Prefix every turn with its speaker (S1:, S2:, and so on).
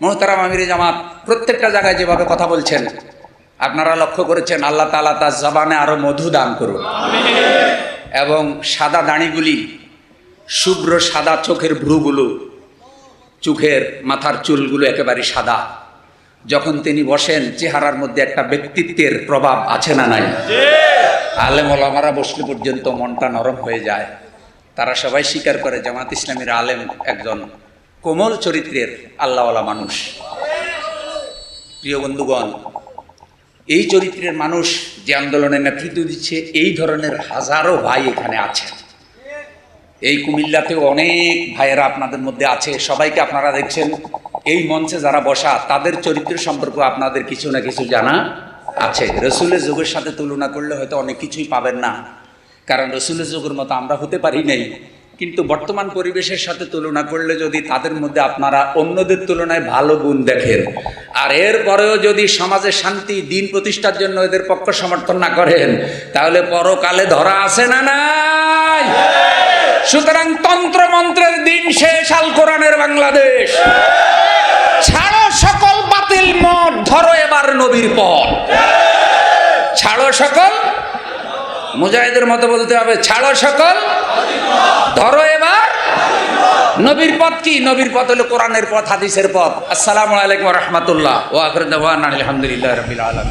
S1: মোহতারাম আমির জামাত, প্রত্যেকটা জায়গায় যেভাবে কথা বলছেন, আপনারা লক্ষ্য করেছেন, আল্লাহ তালা তার জবানে আরও মধু দান করুন। এবং সাদা দাঁড়িগুলি, শুভ্র সাদা চোখের ভ্রুগুলো, চোখের মাথার চুলগুলো একেবারে সাদা। যখন তিনি বসেন, চেহারার মধ্যে একটা ব্যক্তিত্বের প্রভাব আছে না নাই? আলেম ওলামারা বসলে পর্যন্ত মনটা নরম হয়ে যায়। তারা সবাই স্বীকার করে, জামাত ইসলামীর আলেম একজন কোমল চরিত্রের আল্লাহওয়ালা মানুষ। প্রিয় বন্ধুগণ, এই চরিত্রের মানুষ যে আন্দোলনের নেতৃত্ব দিচ্ছে, এই ধরনের হাজারো ভাই এখানে আছে। এই কুমিল্লাতেও অনেক ভাইয়েরা আপনাদের মধ্যে আছে। সবাইকে আপনারা দেখছেন, এই মঞ্চে যারা বসা, তাদের চরিত্র সম্পর্ক আপনাদের কিছু না কিছু জানা আছে। রসুলের যুগের সাথে তুলনা করলে হয়তো অনেক কিছুই পাবেন না। কারণ রসুলের যুগের মতো আমরা হতে পারি নাই। কিন্তু বর্তমান পরিবেশের সাথে তুলনা করলে যদি তাদের মধ্যে আপনারা অন্যদের তুলনায় ভালো গুণ দেখেন, আর এরপরেও যদি সমাজে শান্তি, দিন প্রতিষ্ঠার জন্য এদের পক্ষ সমর্থন না করেন, তাহলে পরকালে ধরা আছে না নাই? সুতরাং তন্ত্র মন্ত্রের দিন শেষ, আল কোরআনের বাংলাদেশ। ছাড়ো সকল বাতিল মত ধরো এবার নবীর পথ। ছাড়ো সকল মুজাহিদের মতো বলতে হবে, ছাড়ো সকল। ধরো এবার। নবীর পথ কি? নবীর পথ হলো কোরআনের পথ, হাদিসের পথ। আসসালামু আলাইকুম রহমতুল্লাহ। ও আলহামদুলিল্লাহ রবিল